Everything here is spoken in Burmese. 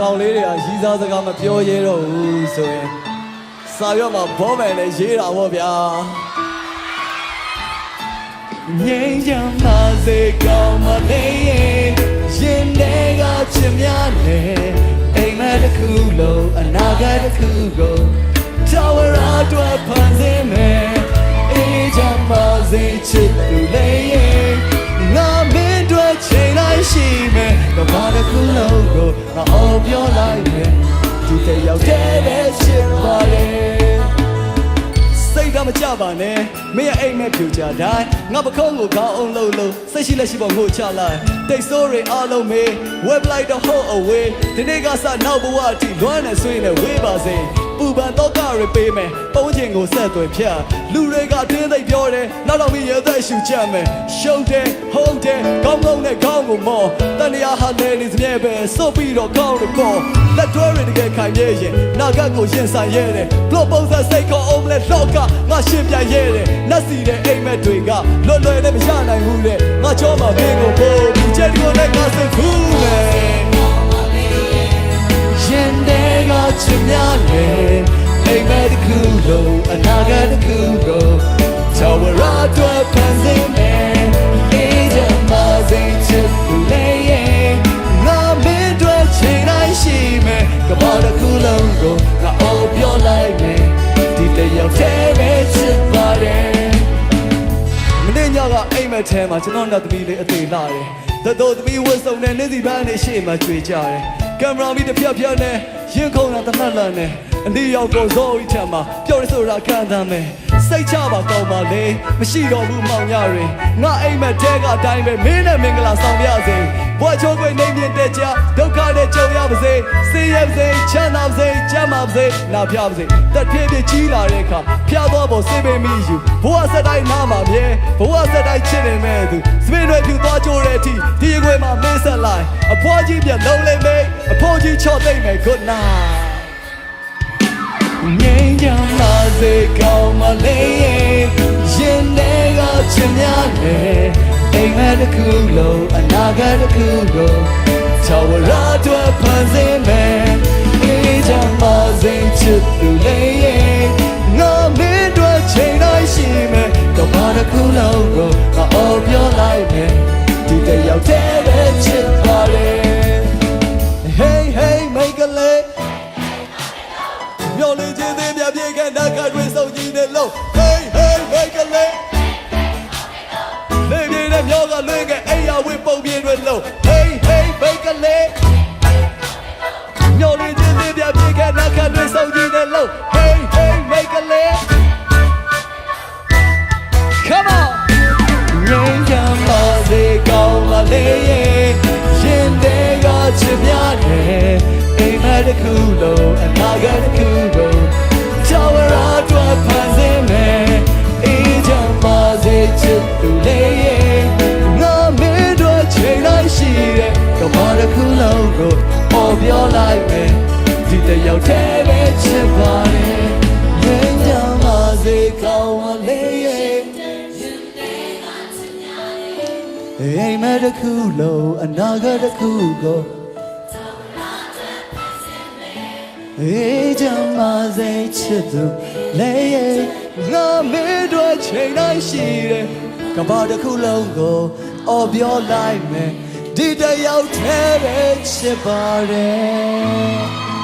ကောင်လေးတွေကရီးစားစကားမပြောရဲတော့ဘူးဆိုရင်စာရွက်မှာဘောမယ်နဲ့ရေးတာပေါ့ဗျာငိမ့်ချမ်းပါစေကောင်းမလေးရင်ရင်တွေကချင်များနေအိမ်မက်တစ်ခုလုံးအနာဂတ်တစ်ခုကိုတော်ဝရအတွက်ဖန်ဆင်းမယ် ကဘာတစ်ခုလုံးကိုငါအော်ပြောလိုက်မယ်ဒီတယောက်တည်းပဲချစ်ပါလေစိတ်ဓာတ်မကြပါနဲ့မင်းရဲ့အိမ်မဲ့ပြူကြတိုင်းငါပခုံးကိုခေါင်းအောင်လှုပ်လို့စိတ်ရှိလက်ရှိပေါ်ငိုချလိုက်တိတ်ဆိုးတွေအားလုံးမေး web like the whole away ဒီနေ့ကစနောက်ဘဝအထိလွမ်းနေဆွေးနေဝေးပါစေ ပူပန်တော့ကရပေးမယ်ပုံးချင်းကိုဆက်သွယ်ဖြတ်လူတွေကတင်းသိပ်ပြောတယ်နောက်တော့မင်းရဲ့သက်ရှူချက်မယ်ရှုံးတယ်ဟုတ်တယ်ကောင်းကောင်းနဲ့ကောင်းကိုမော်တန်ရာဟာနေနေစမြဲပဲစုပ်ပြီးတော့ကောင်းတယ်ပေါ့လက်တွဲတွေတကယ်ခိုင်မြဲရင်နာဂတ်ကိုရင်ဆိုင်ရဲတယ်ဘလော့ပုံစံစိတ်ကောအောင်လဲလော့ကငါရှင်းပြရဲတယ်နတ်စီတဲ့အိမ်မက်တွေကလွတ်လွယ်နဲ့မရနိုင်ဘူးတဲ့ငါချောမှာမင်းကိုပို့ပြီးချက်ဒီကိုလည်းငါစဖူးမ ကိုငါအော်ပြောလိုက်မယ်ဒီတယောက်တည်းပဲချစ်ပါတယ်မနေ့ညကအိမ်မက်ထဲမှာကျွန်တော်နဲ့သမီးလေးအသေးလာတယ်။တတော်သမီးဝတ်စုံနဲ့နေ့စီပန်းနဲ့ရှေ့မှာကြွေကြတယ်။ကင်မရာမီတစ်ဖြတ်ဖြတ်နဲ့ရင်ခုန်တာတစ်နှက်လန်နဲ့အနီရောက်ကိုဇော်ဤချမ်းမှာပျော်ရဆိုတာခံသမ်းမယ်။စိတ်ချပါကောင်းပါလေမရှိတော့ဘူးမောင်ရရင်ငါအိမ်မက်တဲကအတိုင်းပဲမင်းနဲ့မင်္ဂလာဆောင်ပြစေ။ ဘွားချိုးခွေနေမြင့်တဲ့ကြဒုက္ခနဲ့ကြုံရပါစေ။စေရပါစေချမ်းသာပါစေကျမ်းမာပါစေနာပြပါစေ။တက်ပြည့်ပြည့်ကြီးလာတဲ့အခါဖျားတော့ပေါ်စေပင်မိယူဘဝဆက်တိုင်းနားမှာမြဲဘဝဆက်တိုင်းချစ်နေမဲ့သူစပင်းတွေဖြူသွားကြိုးတဲ့အထိဒီအခွေမှာမင်းဆက်လိုက်အဖွားကြီးပြလုံးလေးမိတ်အဖိုးကြီးချော့သိမ့်မယ် good night ငိမ့်ကြလာစေကောင်းမလေးရင်တွေကချင်များလေ အိမ်မက်တစ်ခုလုံးအနာဂတ်တစ်ခုကိုချောဝရတော့ဖန်ဆင်းမယ်အေးကြပါစေချစ်သူလေးရဲ့ငါမင်းတို့ချိန်တိုင်းရှိမယ်ကဘာတစ်ခုလုံးကိုငါအော်ပြောလိုက်မယ်ဒီတယောက်တည်းပဲချစ်ပါလေ Hey hey make a leg မျော်လင့်ခြင်းသေးမြတ်ပြေခဲ့နာကတွေစုံကြီးနေလို့ Hey hey make a leg လေ ပြေနဲ့မျောကလွင့်ခဲ့အိယာဝင်းပုံပြေတွေလို့ Hey hey make a leg မျော်လင့်ခြင်းသေးမြတ်ပြေခဲ့နာကတွေစုံကြီးနေလို့ Hey hey make a leg Come on ငိမ့်ချမ်းပါစေကောင်းလာလေရင်တွေကချစ်များတယ်အိမ်မက်တစ်ခုလုံးအနာဂတ်တစ်ခုကို ကဘာတစ်ခုလုံးကိုပေါ်ပြောလိုက်မယ်ဒီတယောက်တည်းပဲချစ်ပါတယ်ငြိမ်းချမ်းပါစေကောင်းပါလေရဲ့အိမ်မက်တစ်ခုလုံးအနာဂတ်တစ်ခုကိုအေးကြမ်းပါစေချစ်သူလေးရဲ့ငါမေးတော့ချိန်တိုင်းရှိတယ်ကဘာတစ်ခုလုံးကိုအော်ပြောလိုက်မယ် ဒီတယောက်တည်းပဲချစ်ပါတယ်